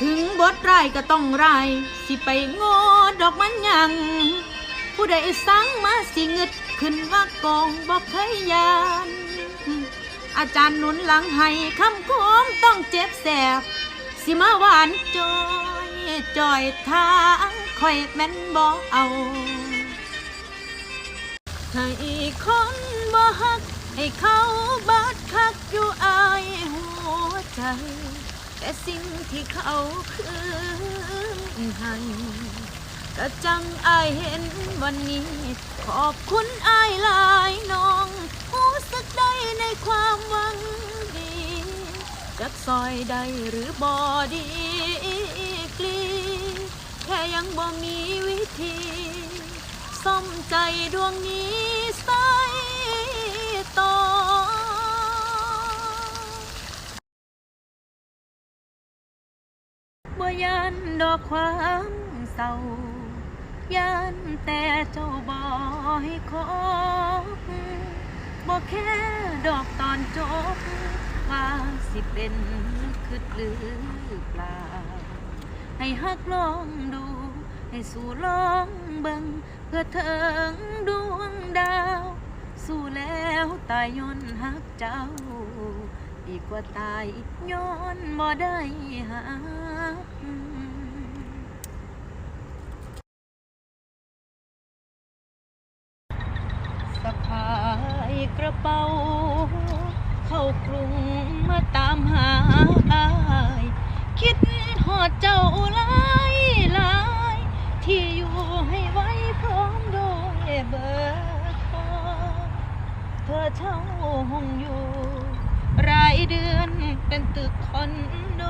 ถึงบทไรก็ต้องไรสิไปโง่ดอกมันยัง ผู้ใดสั่งมาสิเงึดขึ้นว่ากองบอกเคยยาน อาจารย์หนุนหลังให้คำคมต้องเจ็บแสบ สิมาหวานจอยจอยทางคอยแม่นบอกเอาให้คนบ่ฮัก ให้เขาบาดคักอยู่อายหัวใจ แต่สิ่งที่เขาคืนให้ก็จังอายเห็นวันนี้ ขอบคุณอายหลายน้องรู้สึกได้ในความหวังดีจักซอยได้หรือบอดีกลีแค่ยังบ่มีวิธีซ่อมใจดวงนี้ใส ยันดอกความเศร้ายันแต่เจ้าบ่ให้คบบ่แค่ดอกตอนจบว่าสิเป็นคือหรือเปล่า ให้ฮักลองดู ให้สู่ลองเบิงเพื่อเถิงดวงดาว สู้แล้วตายย้อนฮักเจ้าดีกว่าตายย้อนบ่ได้หัก สะพาย กระเป๋า เข้ากรุงมาตามหาอาย คิดหอดเจ้าหลายหลาย ที่อยู่ให้ไว้พร้อมโดยเบอร์โทรเธอเช่าห้องอยู่ รายเดือนเป็นตึกคอนโด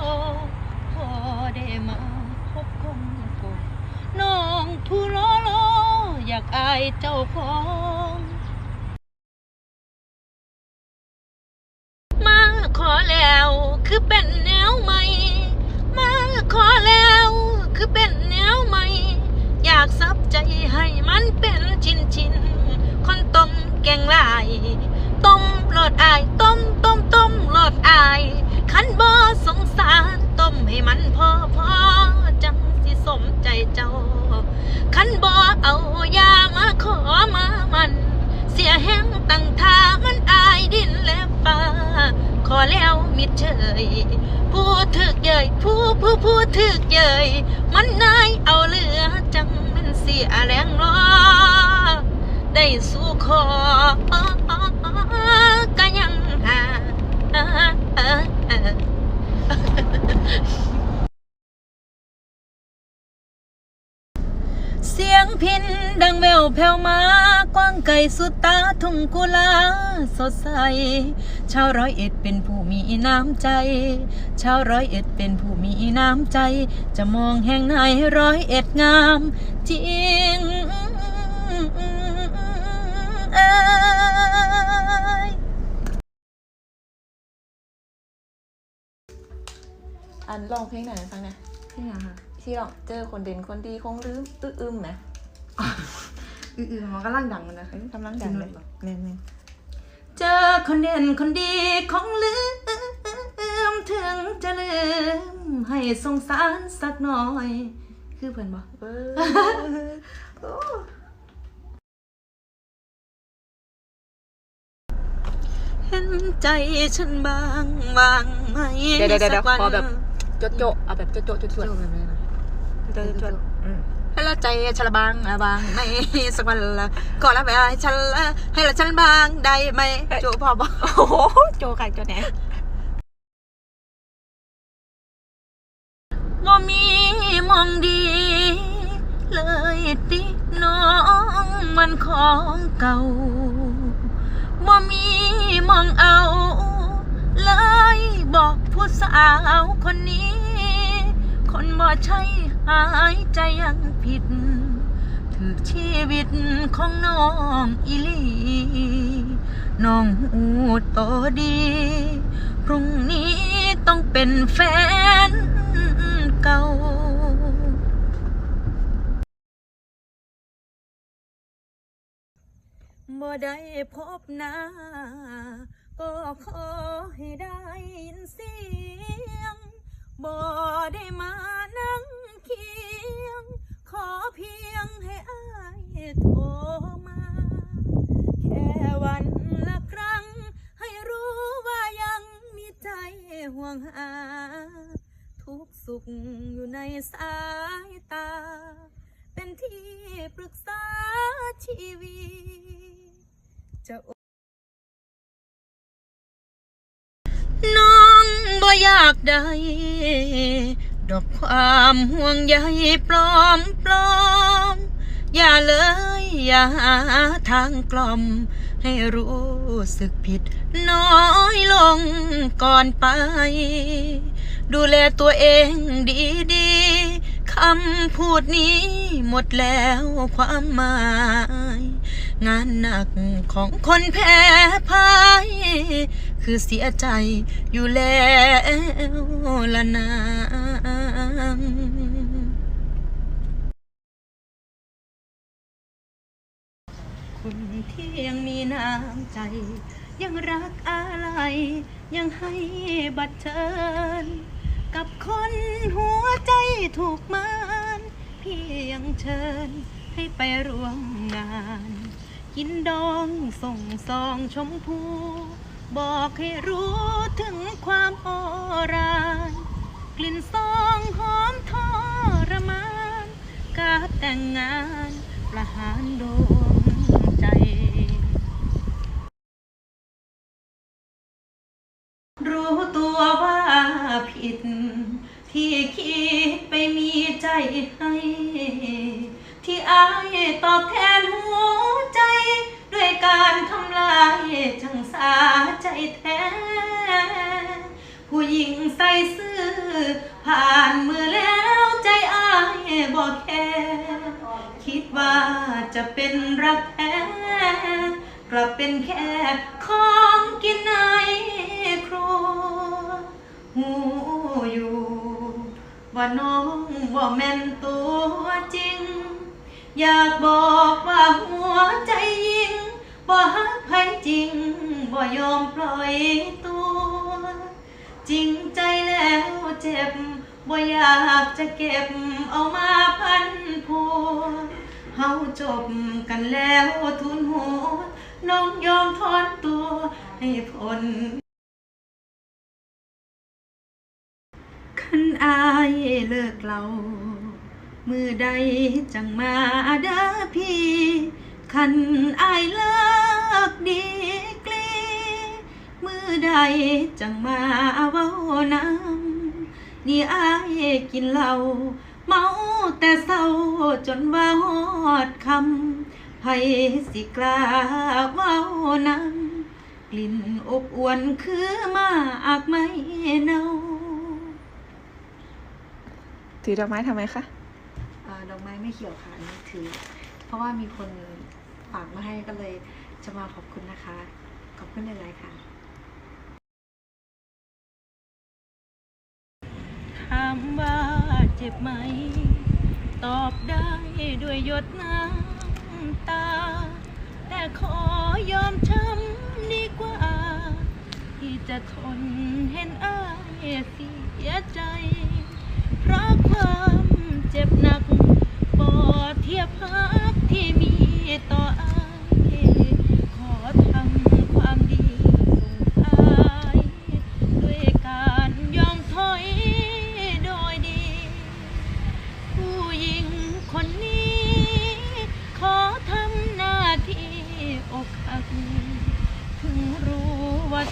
พอได้มาพบคนโกน้องผู้ล้อล้ออยากอายเจ้าของ คือเป็นแนวใหม่ มาขอแล้ว คือเป็นแนวใหม่ อยากซับใจให้มันเป็นชิ้นชิ้นๆคนต้มแกงลาย ต้มหลอดอาย ต้มต้มต้มหลอดอายขันบ่สงสารต้มให้มันพอพอจังสิสมใจเจ้าขันบ่เอายามาขอมามัน เสียแห้งตั้งทามันอายดินและฟ้า ขอแล้ วมิดเฉยผู้ถึกเยยผู้ผู้ผู้ถึกเยยมันนายเอาเหลือจังมันเสียแรงรอได้สู่ขอก็ยังหา พินดังแววแผ่วมากว้างไกลสุดตาทุ่งกุลาสดใส ชาวร้อยเอ็ดเป็นผู้มีน้ำใจ ชาวร้อยเอ็ดเป็นผู้มีน้ำใจ จะมองแห่งไหนร้อยเอ็ดงามจริงเอ้ยอันลองเพลงไหนฟังนะที่ไหนคะที่ลองเจอคนเด่นคนดีคงลืมตื้ออึมไห อื่นๆมันก็ล่างดังมันนะเอ้ยกำลังดังเลยเน่นเจอคนเด่นคนดีของลืมถึงจะลืมให้สงสารสักหน่อย คือเพื่อนบอกเห็นใจฉันบางบางไหมเดี๋ยวเดี๋ยวเดี๋ยวสักวันขอแบบโจ๊ะโจ๊ะเอาแบบโจ๊ะโจจุดโจ้แบบนี้นะ จโจอืมให้ละใจฉันละบางละบางไหมสักวันละก่อนละไปให้ฉันละให้ละฉันบางได้ไหมโจพอบอกโอ้โหโจใครโจแหนบ่มีมองดี เลยติน้องมันของเก่าบ่มีมองเอา เลยบอกผู้สาวคนนี้ คนบ่ใช่ หายใจยังผิดถือชีวิตของน้องอีลีน้องหูโตดี พรุ่งนี้ต้องเป็นแฟนเก่าบ่ได้พบหน้า ก็ขอให้ได้ยินเสียงบ่ได้มานั่ง คียง ขอเพียงให้อายโทรมา แค่วันละครั้ง ให้รู้ว่ายังมีใจห่วงหา ทุกสุขอยู่ในสายตา เป็นที่ปรึกษาชีวิตจะน้องบ่อยากได้ ดอกความห่วงใยปลอมปลอม อย่าเลยอย่าหาทางกล่อม ให้รู้สึกผิดน้อยลงก่อนไป ดูแลตัวเองดีๆคำพูดนี้หมดแล้วความหมาย งานหนักของคนแพ้พ่ายคือเสียใจอยู่แล้วละนา งคนที่ยังมีน้ำใจ ยังรักอะไรยังให้บัตรเชิญ กับคนหัวใจถูกมานพี่ยังเชิญให้ไปร่วมงาน กินดองส่งซองชมพู บอกให้รู้ถึงความโอรานก ลิ่นซองหอมทรมานการแต่งงานประหารดวงใจ รู้ตัวว่าผิด ที่คิดไปมีใจให้ ที่อายตอบแทนหัวใจ ด้วยการทำลายช่างสาใจแท้ ผู้หญิงใส่ซื่อผ่านมือแล้วใจอายบอกแค่คิดว่าจะเป็นรักแท้กลับเป็นแค่ของกินในครัวหูอยู่ ว่าน้องว่าแม่นตัวจริง อยากบอกว่าหัวใจยิงบ่ฮักใครจริงบ่ยอมปล่อยตัว จริงใจแล้วเจ็บ บ่อยากจะเก็บเอามาพันพัวเฮาจบกันแล้วทุนหัวน้องยอมถอนตัวให้พ้นคันอายเลิกเรามือใดจังมาเด้อพี่คันอายเลิกดี มือใดจังมาเว้านำนี่อายกินเหล้าเมาแต่เศร้าจนว่าฮอดคำไผสิกล้าเว้านำกลิ่นอบอวนคือมากไม่เนาถือดอกไม้ทำไมคะอ่าดอกไม้ไม่เขียวค่ะอันนี้ถือ เพราะว่ามีคนฝากมาให้ก็เลยจะมาขอบคุณนะคะ ขอบคุณหลายๆค่ะ ถามว่าเจ็บไหม ตอบได้ด้วยหยดน้ำตา แต่ขอยอมช้ำดีกว่า ที่จะทนเห็นอายเสียใจ เพราะความเจ็บหนัก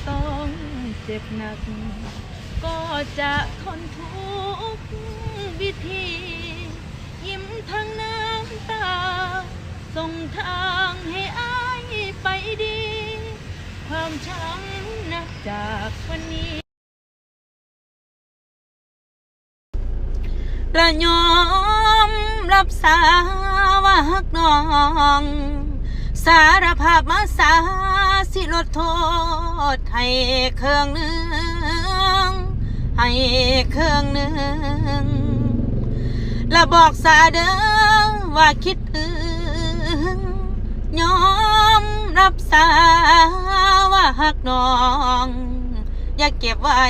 ต้องเจ็บหนัก ก็จะทนทุกวิธี ยิ้มทั้งน้ำตา ส่งทางให้อายไปดี ความช้ำนักจากวันนี้และยอมรับสาว่าฮักน้อง สารภาพมาสาสิลดโทษ ให้เครื่องหนึ่งให้เครื่องหนึ่งและบอกสาเด้อว่าคิดถึงยอมรับสาว่าฮักน้อง อย่าเก็บไว้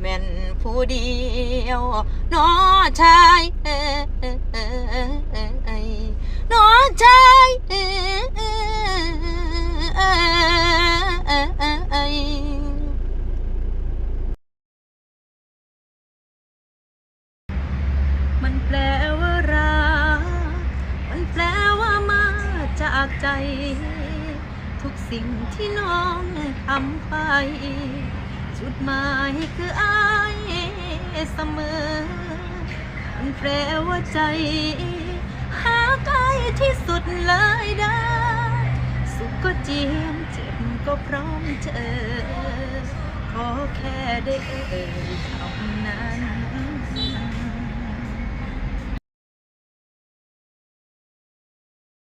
แม่นผู้เดียวน้อชายเอ้ย น้อชายมันแปลว่ารัก มันแปลว่ามาจากใจ ทุกสิ่งที่น้องทำไป จุดหมายคืออายเสมอ มันแปลว่าใจ ที่สุดเลยได้สุขก็เจียมเจ็บก็พร้อมเจอ ขอแค่ได้เอ่ยคำนั้น